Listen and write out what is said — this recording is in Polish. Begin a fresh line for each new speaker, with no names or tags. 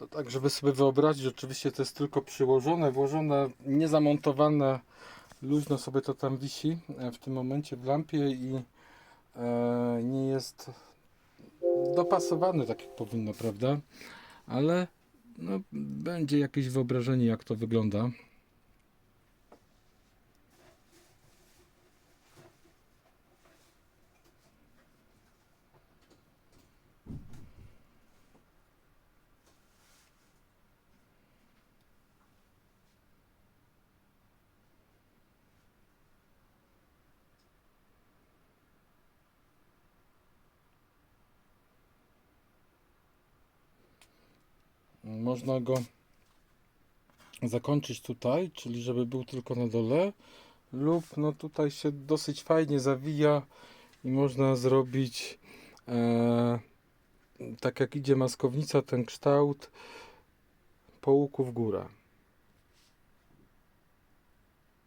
To tak, żeby sobie wyobrazić, oczywiście to jest tylko przyłożone, włożone, nie zamontowane. Luźno sobie to tam wisi e, w tym momencie w lampie i e, nie jest dopasowane tak jak powinno, prawda? Ale no, będzie jakieś wyobrażenie jak to wygląda. Można go zakończyć tutaj, czyli żeby był tylko na dole lub no tutaj się dosyć fajnie zawija i można zrobić e, tak jak idzie maskownica ten kształt po łuku w górę.